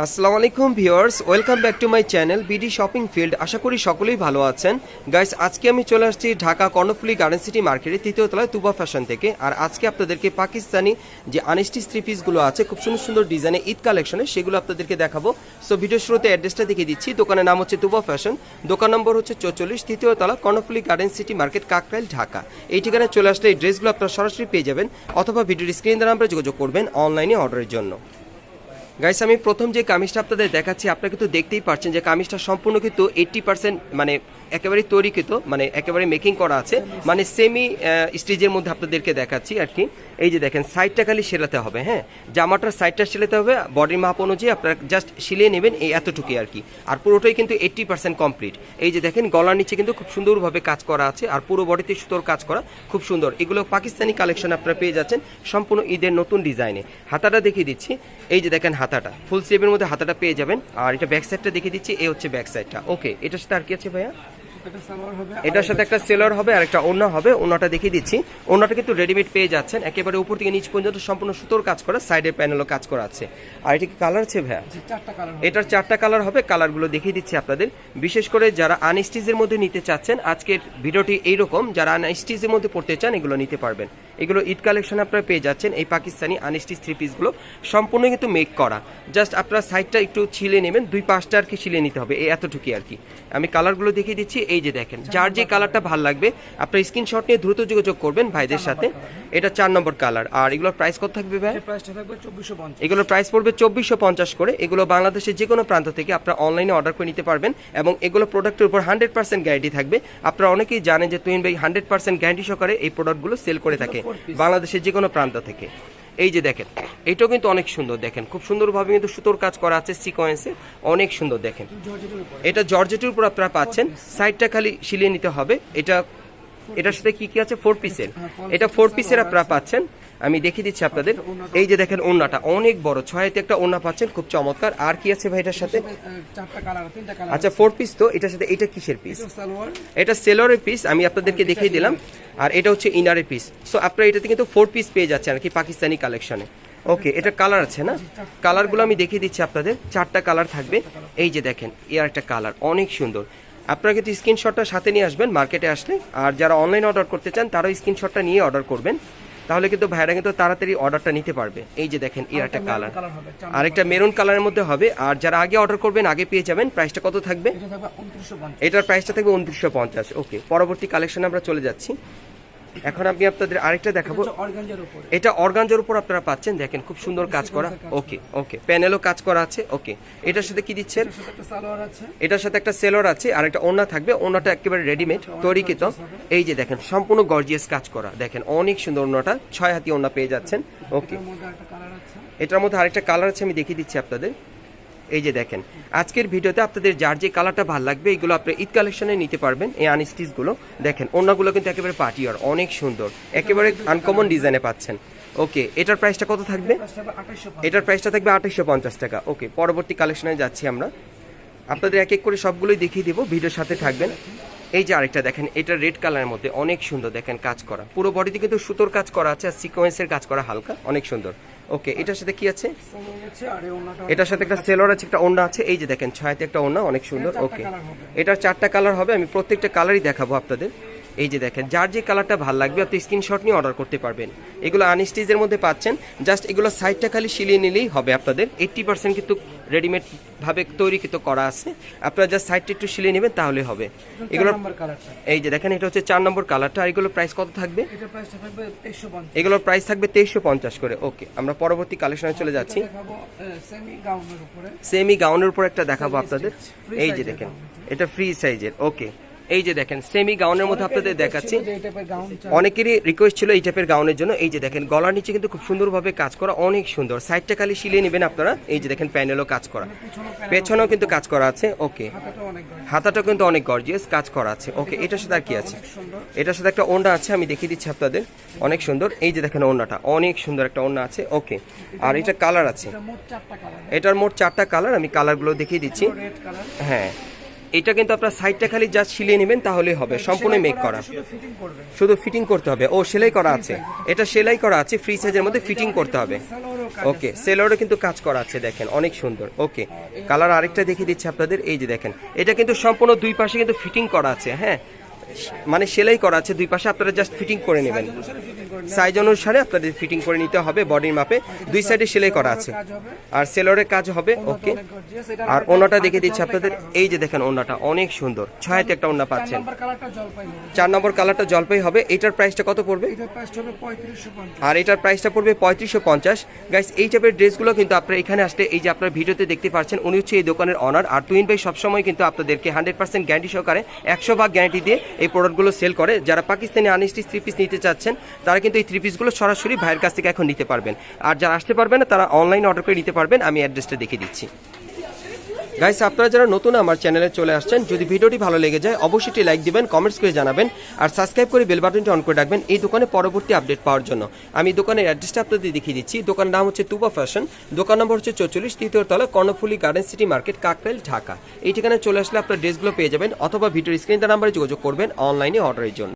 আসসালামু আলাইকুম, viewers. Welcome back to my channel BD shopping field. আশা করি সকলেই ভালো আছেন। গাইস, আজকে আমি চলে আসছি ঢাকা কর্ণফুলি গার্ডেন সিটি মার্কেটে তৃতীয় তলায় তুবা ফ্যাশন থেকে। আর আজকে আপনাদেরকে পাকিস্তানি যে আনস্টিচ থ্রি পিসগুলো আছে, খুব সুন্দর সুন্দর ডিজাইনে ঈদ কালেকশনে, সেগুলো আপনাদেরকে দেখাবো। সো ভিডিও শুরুতে অ্যাড্রেসটা দেখিয়ে দিচ্ছি। দোকানের নাম হচ্ছে তুবা ফ্যাশন। দোকান নম্বর হচ্ছে চৌচল্লিশ, তৃতীয় তলা, Karnaphuli garden city market, Kakrail, Dhaka. এই ঠিকানায় চলে আসলে এই ড্রেসগুলো আপনারা সরাসরি পেয়ে যাবেন, অথবা ভিডিওর স্ক্রিন দ্বারা আমরা যোগাযোগ করবেন অনলাইনে অর্ডারের জন্য। গাইস আমি প্রথম যে কামিজটা আপনাদের দেখাচ্ছি, আপনারা কিন্তু দেখতেই পাচ্ছেন যে কামিজটা সম্পূর্ণ কিন্তু এইটটি পার্সেন্ট মানে একেবারে তৈরিকৃত মানে একেবারে মেকিং করা আছে। মানে সেমি স্টেজের মধ্যে আপনাদেরকে দেখাচ্ছি আর কি। এই যে দেখেন সাইডটা খালি সেলাতে হবে হ্যাঁ? জামাটার সাইডটা সেলাতে হবে বডির মাপ অনুযায়ী আপনারা জাস্ট সিলিয়ে নেবেন এই এতটুকুই আর কি। আর পুরোটাই কিন্তু এইট্টি পার্সেন্ট কমপ্লিট এই যে দেখেন, গলার নিচে কিন্তু খুব সুন্দরভাবে কাজ করা আছে, আর পুরো বডিতে সুতোর কাজ করা খুব সুন্দর। এগুলো পাকিস্তানি কালেকশন আপনারা পেয়ে যাচ্ছেন সম্পূর্ণ ঈদের নতুন ডিজাইনে হাতাটা দেখিয়ে দিচ্ছি। এই যে দেখেন হাতাটা ফুল স্লিভের মধ্যে হাতাটা পেয়ে যাবেন। আর এটা ব্যাক সাইডটা দেখিয়ে দিচ্ছি, এই হচ্ছে ব্যাক সাইডটা ওকে এটার সাথে আর কি আছে ভাইয়া? এটার সাথে একটা সেলার হবে আর একটা ওনা হবে ওনাটা দেখিয়ে দিচ্ছি। ওনাটা কিন্তু রেডিমেড পেয়ে যাচ্ছেন একেবারে উপর থেকে নিচ পর্যন্ত সম্পূর্ণ সুতোর কাজ করা সাইডের প্যানেলও কাজ করা আছে। আর এটা কি কালার আছে ভাইয়া? চারটা কালার এটার চারটা কালার হবে কালারগুলো দেখিয়ে দিচ্ছি আপনাদের। বিশেষ করে যারা আনস্টিজের মধ্যে নিতে চাচ্ছেন আজকের ভিডিওটি এইরকম যারা আনস্টিজের মধ্যে পড়তে চান এগুলো নিতে পারবেন। এগুলো ইট কালেকশন আপনারা পেয়ে যাচ্ছেন। এই পাকিস্তানি আনস্টিচ থ্রি পিসগুলো সম্পূর্ণ কিন্তু মেক করা। জাস্ট আপনারা সাইডটা একটু ছিলে নেবেন দুই পাঁচটা আর কি ছিলে নিতে হবে এই এতটুকুই আর কি। আমি কালারগুলো দেখিয়ে দিচ্ছি এই যে দেখেন যার যে কালারটা ভালো লাগবে আপনার স্ক্রিনশট নিয়ে দ্রুত যোগাযোগ করবেন ভাইদের সাথে। এটা চার নম্বর কালার আর এগুলোর প্রাইস কত থাকবে ভাই? এগুলোর প্রাইস পড়বে চব্বিশশো পঞ্চাশ করে। এগুলো বাংলাদেশের যে কোনো প্রান্ত থেকে আপনারা অনলাইনে অর্ডার করে নিতে পারবেন এবং এগুলো প্রোডাক্টের উপর হান্ড্রেড পার্সেন্ট গ্যারান্টি থাকবে। আপনারা অনেকেই জানেন যে তুহিন ভাই হান্ড্রেড পার্সেন্ট গ্যারান্টি সহকারে এই প্রোডাক্টগুলো সেল করে থাকে। বাংলাদেশের যে কোনো প্রান্ত থেকে। এই যে দেখেন এটাও কিন্তু অনেক সুন্দর দেখেন। খুব সুন্দরভাবে কিন্তু সুতোর কাজ করা আছে সিকোয়েন্সে অনেক সুন্দর দেখেন। এটা জর্জেটের উপর আপনারা পাচ্ছেন। সাইডটা খালি শিলিয়ে নিতে হবে। এটা এটার সাথে কি কি আছে? ফোর পিসের এটা ফোর পিসের আপনারা পাচ্ছেন। আমি দেখিয়ে দিচ্ছি আপনাদের। এই যে দেখেন ওন্নাটা অনেক বড়। ছয়তে একটা ওন্না পাচ্ছেন খুব চমৎকার। আর কি আছে ভাই এটার সাথে আচ্ছা ফোর পিস তো এটার সাথে এটা কিসের পিস এটা সেলরের পিস আমি আপনাদেরকে দেখিয়ে দিলাম। আর এটা হচ্ছে ইনারের পিস সো আপনারা এটাতে কিন্তু ফোর পিস পেয়ে যাচ্ছেন আর কি পাকিস্তানি কালেকশনে ওকে এটা কালার আছে না? কালারগুলো আমি দেখিয়ে দিচ্ছি আপনাদের। চারটা কালার থাকবে। এই যে দেখেন এর একটা কালার অনেক সুন্দর। আপনারা কিন্তু স্ক্রিনশটটা সাথে নিয়ে আসবেন মার্কেটে আসলে। আর যারা অনলাইন অর্ডার করতে চান তারাও স্ক্রিনশটটা নিয়ে অর্ডার করবেন। তাহলে কিন্তু ভাইরা কিন্তু তাড়াতাড়ি অর্ডারটা নিতে পারবে। এই যে দেখেন এর একটা কালার আর একটা আরেকটা মেরুন কালারের মধ্যে হবে। আর যারা আগে অর্ডার করবেন আগে পেয়ে যাবেন। প্রাইসটা কত থাকবে? এটার প্রাইসটা থাকবে উনত্রিশশো পঞ্চাশ। ওকে পরবর্তী কালেকশন আমরা চলে যাচ্ছি। এখন আমি আপনাদের আরেকটা দেখাবো। এটা অর্গানজার উপর। আপনারা পাচ্ছেন দেখেন খুব সুন্দর কাজ করা। ওকে ওকে প্যানেলও কাজ করা আছে ওকে। এটার সাথে কি দিচ্ছেন? এটার সাথে একটা সেলর আছে আর একটা ওনা থাকবে। ওনাটা একেবারে রেডিমেড তৈরিকৃত। এই যে দেখেন সম্পূর্ণ গর্জিয়াস কাজ করা। দেখেন অনেক সুন্দর ওনাটা ছয় হাতি ওনা পেয়ে যাচ্ছেন। ওকে। এটার মধ্যে আরেকটা কালার আছে আমি দেখিয়ে দিচ্ছি আপনাদের। এই যে দেখেন, আজকের ভিডিওতে আপনাদের যার যে কালারটা ভালো লাগবে এইগুলো আপনি ঈদ কালেকশনে নিতে পারবেন, এই আনস্টিচগুলো। দেখেন অন্যগুলো কিন্তু একেবারে পাটিয়ার, অনেক সুন্দর, একেবারে আনকমন ডিজাইনে পাচ্ছেন। ওকে, এটার প্রাইসটা কত থাকবে? এটার প্রাইসটা থাকবে আঠাশশো পঞ্চাশ টাকা। ওকে, পরবর্তী কালেকশনে যাচ্ছি আমরা। আপনাদের এক এক করে সবগুলোই দেখিয়ে দিব, ভিডিওর সাথে থাকবেন। এই যে আরেকটা দেখেন এটা রেড কালারের মধ্যে অনেক সুন্দর দেখেন কাজ করা। পুরো বডিতে কিন্তু সুতোর কাজ করা আছে আর সিকোয়েন্সের কাজ করা হালকা অনেক সুন্দর। ওকে এটার সাথে কি আছে? এটার সাথে একটা সেলর আছে একটা ওন্না আছে। এই যে দেখেন ছয়তে একটা ওন্না অনেক সুন্দর। ওকে এটার চারটা কালার হবে আমি প্রত্যেকটা কালারই দেখাবো আপনাদের। এই যে দেখেন যার যে কালারটা ভালো লাগবে আপনি স্ক্রিনশট নিয়ে অর্ডার করতে পারবেন। এগুলো আনস্টিজের মধ্যে পাচ্ছেন জাস্ট এগুলো সাইডটা খালি সিলিয়ে নিলেই হবে আপনাদের। এইট্টি পার্সেন্ট কিন্তু রেডিমেড ভাবে তৈরিকৃত করা আছে। আপনারা জাস্ট সাইডটা একটু সিলিয়ে নেবেন তাহলে হবে। এগুলো এই যে দেখেন এটা হচ্ছে চার নম্বর কালারটা আর এগুলো প্রাইস কত থাকবে? এগুলোর প্রাইস থাকবে তেইশশো পঞ্চাশ করে। ওকে আমরা পরবর্তী কালেকশনে চলে যাচ্ছি। সেমি গাউনের উপরে। সেমি গাউনের উপর একটা দেখাবো আপনাদের। এই যে দেখেন এটা ফ্রি সাইজের ওকে এই যে দেখেন সেমি গাউনের মধ্যে আপনাদের দেখাচ্ছি। অনেকেরই রিকোয়েস্ট ছিল এই টাইপের গাউনের জন্য। এই যে দেখেন গলার নিচে কিন্তু খুব সুন্দরভাবে কাজ করা অনেক সুন্দর। সাইডটা খালি সিলিয়ে নেবেন আপনারা। এই যে দেখেন প্যানেলও কাজ করা। পেছনেও কিন্তু কাজ করা আছে। ওকে হাতাটা কিন্তু অনেক গর্জিয়াস কাজ করা আছে। ওকে এটার সাথে আর কি আছে? এটার সাথে একটা ওন্ডা আছে আমি দেখিয়ে দিচ্ছি আপনাদের। অনেক সুন্দর। এই যে দেখেন ওন্ডাটা। অনেক সুন্দর একটা ওন্ডা আছে। ওকে আর এটা কালার আছে। এটা মোট চারটা কালার এটার মোট চারটা কালার আমি কালারগুলো দেখিয়ে দিচ্ছি। হ্যাঁ। এটা কিন্তু আপনার সাইডটা খালি জাস্ট সিলিয়ে নেবেন তাহলেই হবে। সম্পূর্ণ মেক করা শুধু ফিটিং করতে হবে। ও সেলাই করা আছে। এটা সেলাই করা আছে ফ্রি সাইজের মধ্যে ফিটিং করতে হবে। ওকে আছে। সেলোরে কিন্তু কাজ করা আছে দেখেন অনেক সুন্দর। ওকে কালার আরেকটা দেখিয়ে দিচ্ছি আপনাদের এই যে দেখেন এটা কিন্তু সম্পূর্ণ দুই পাশে কিন্তু ফিটিং করা আছে হ্যাঁ? মানে সেলাই করা আছে দুই পাশে আপনারা জাস্ট ফিটিং করে নেবেন। সাইজ অনুসারে আপনাদের ফিটিং করে নিতে হবে বডির মাপে। দুই সাইডে সেলাই করা আছে। আর সেলরের কাজ হবে, ওকে। আর ওনাটা দেখে দিচ্ছি আপনাদের। এই যে দেখেন ওনাটা অনেক সুন্দর। ছয়াতে একটা ওনা পাচ্ছেন। চার নম্বর কালারটা জলপাই হবে। এটার প্রাইসটা কত পড়বে? আর এটার প্রাইসটা পড়বে পঁয়ত্রিশশো পঞ্চাশ। গাইস এই টাইপের ড্রেসগুলো কিন্তু আপনারা এখানে আসলে এই যে আপনার ভিডিওতে দেখতে পাচ্ছেন, উনি হচ্ছে এই দোকানের অনার আর টুইন ভাই সবসময় কিন্তু আপনাদেরকে হান্ড্রেড পার্সেন্ট গ্যারান্টি সহকারে একশো ভাগ গ্যারান্টি দিয়ে এই প্রোডাক্টগুলো সেল করে। যারা পাকিস্তানি আনস্টিচ থ্রি পিস নিতে চাচ্ছেন, তারা কিন্তু এই থ্রি পিসগুলো সরাসরি ভাইয়ের কাছ থেকে এখন নিতে পারবেন। আর যারা আসতে পারবেন না, তারা অনলাইন অর্ডার করে নিতে পারবেন। আমি অ্যাড্রেসটা দেখিয়ে দিচ্ছি। গাইস আপনারা যারা নতুন আমার চ্যানেলে চলে আসছেন, যদি ভিডিওটি ভালো লেগে যায়, অবশ্যই লাইক দিবেন কমেন্টস করে জানাবেন, আর সাবস্ক্রাইব করে বেল বাটনটি অন করে রাখবেন এই দোকানে পরবর্তী আপডেট পাওয়ার জন্য। আমি দোকানের অ্যাড্রেসটা আপনাদের দেখিয়ে দিচ্ছি। দোকানের নাম হচ্ছে তুবা ফ্যাশন দোকান নম্বর হচ্ছে চৌচল্লিশ, তৃতীয় তলা, Karnaphuli garden city market Kakrail, Dhaka. এই ঠিকানায় চলে আসলে আপনার ড্রেসগুলো পেয়ে যাবেন, অথবা ভিডিওর স্ক্রিন নাম্বারে যোগাযোগ করবেন অনলাইনে অর্ডারের জন্য।